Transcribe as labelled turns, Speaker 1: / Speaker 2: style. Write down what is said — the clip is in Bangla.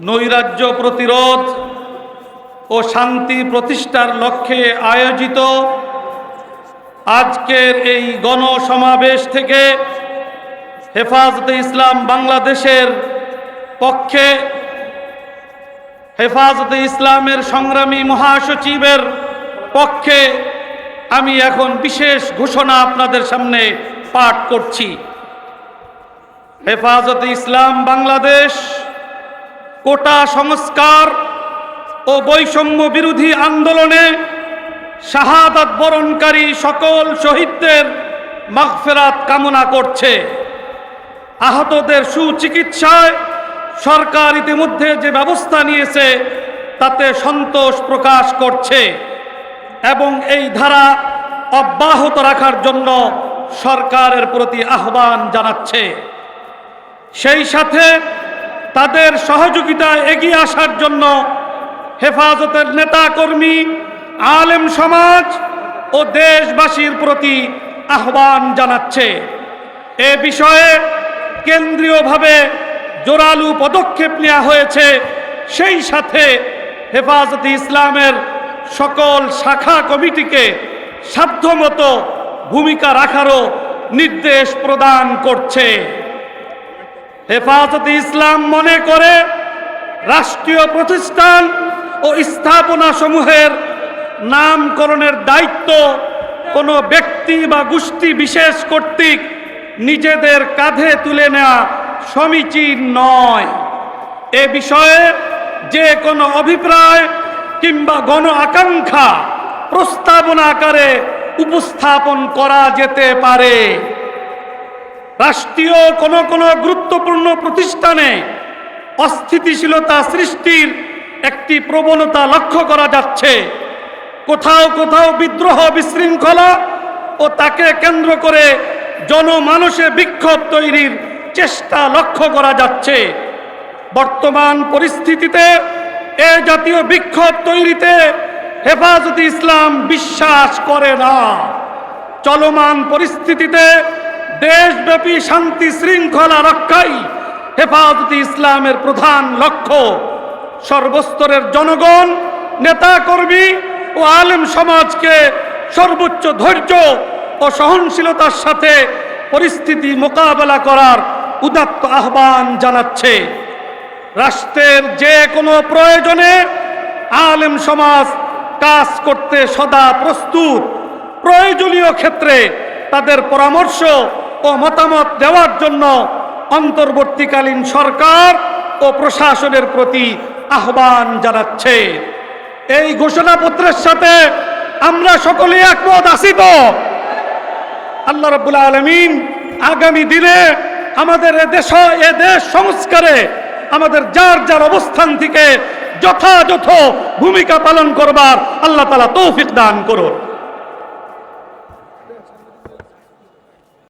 Speaker 1: নৈরাজ্য প্রতিরোধ ও শান্তি প্রতিষ্ঠার লক্ষ্যে আয়োজিত আজকের এই গণসমাবেশ থেকে হেফাজতে ইসলাম বাংলাদেশের পক্ষে হেফাজতে ইসলামের সংগ্রামী মহাসচিবের পক্ষে আমি এখন বিশেষ ঘোষণা আপনাদের সামনে পাঠ করছি। হেফাজতে ইসলাম বাংলাদেশ কোটা সংস্কার ও বৈষম্য বিরোধী আন্দোলনে শাহাদাত বরণকারী সকল শহীদদের মাগফেরাত কামনা করছে। আহতদের সুচিকিৎসায় সরকার ইতিমধ্যে যে ব্যবস্থা নিয়েছে, তাতে সন্তোষ প্রকাশ করছে এবং এই ধারা অব্যাহত রাখার জন্য সরকারের প্রতি আহ্বান জানাচ্ছে। সেই সাথে তাদের সহযোগিতায় এগিয়ে আসার জন্য হেফাজতের নেতাকর্মী, আলেম সমাজ ও দেশবাসীর প্রতি আহ্বান জানাচ্ছে। এ বিষয়ে কেন্দ্রীয়ভাবে জোরালু পদক্ষেপ নেওয়া হয়েছে। সেই সাথে হেফাজতে ইসলামের সকল শাখা কমিটিকে সাধ্যমতো ভূমিকা রাখারও নির্দেশ প্রদান করছে। হেফাজতে ইসলাম মনে করে রাষ্ট্রীয় প্রতিষ্ঠান ও স্থাপনা সমূহের নামকরণের দায়িত্ব কোনো ব্যক্তি বা গোষ্ঠী বিশেষ কর্তৃক নিজেদের কাঁধে তুলে নেওয়া সমীচীন নয়। এ বিষয়ে যে কোনো অভিপ্রায় কিংবা গণ আকাঙ্ক্ষা প্রস্তাবনা আকারে উপস্থাপন করা যেতে পারে। রাষ্ট্রীয় কোনো কোনো গুরুত্বপূর্ণ প্রতিষ্ঠানে অস্থিতিশীলতা সৃষ্টির একটি প্রবণতা লক্ষ্য করা যাচ্ছে। কোথাও কোথাও বিদ্রোহ বিশৃঙ্খলা ও তাকে কেন্দ্র করে জনমানসে বিক্ষোভ তৈরির চেষ্টা লক্ষ্য করা যাচ্ছে। বর্তমান পরিস্থিতিতে এ জাতীয় বিক্ষোভ তৈরিতে হেফাজতে ইসলাম বিশ্বাস করে না। চলমান পরিস্থিতিতে দেশব্যাপী শান্তি শৃঙ্খলা রক্ষাই হেফাজতে ইসলামের প্রধান লক্ষ্য। সর্বস্তরের জনগণ, নেতাকর্মী ও আলেম সমাজকে সর্বোচ্চ ধৈর্য ও সহনশীলতার সাথে পরিস্থিতি মোকাবেলা করার উদাত্ত আহ্বান জানাচ্ছে। রাষ্ট্রের যে কোনো প্রয়োজনে আলেম সমাজ কাজ করতে সদা প্রস্তুত। প্রয়োজনীয় ক্ষেত্রে তাদের পরামর্শ ও মতামত দেওয়ার জন্য অন্তর্বর্তীকালীন সরকার ও প্রশাসনের প্রতি আহ্বান জানাচ্ছে। এই ঘোষণাপত্রের সাথে আমরা সকলে একমত আসি তো? আল্লাহ রব্বুল আলমিন আগামী দিনে আমাদের দেশ, এ দেশ সংস্কারে আমাদের যার যার অবস্থান থেকে যথাযথ ভূমিকা পালন করবার আল্লাহ তালা তৌফিক দান করুন।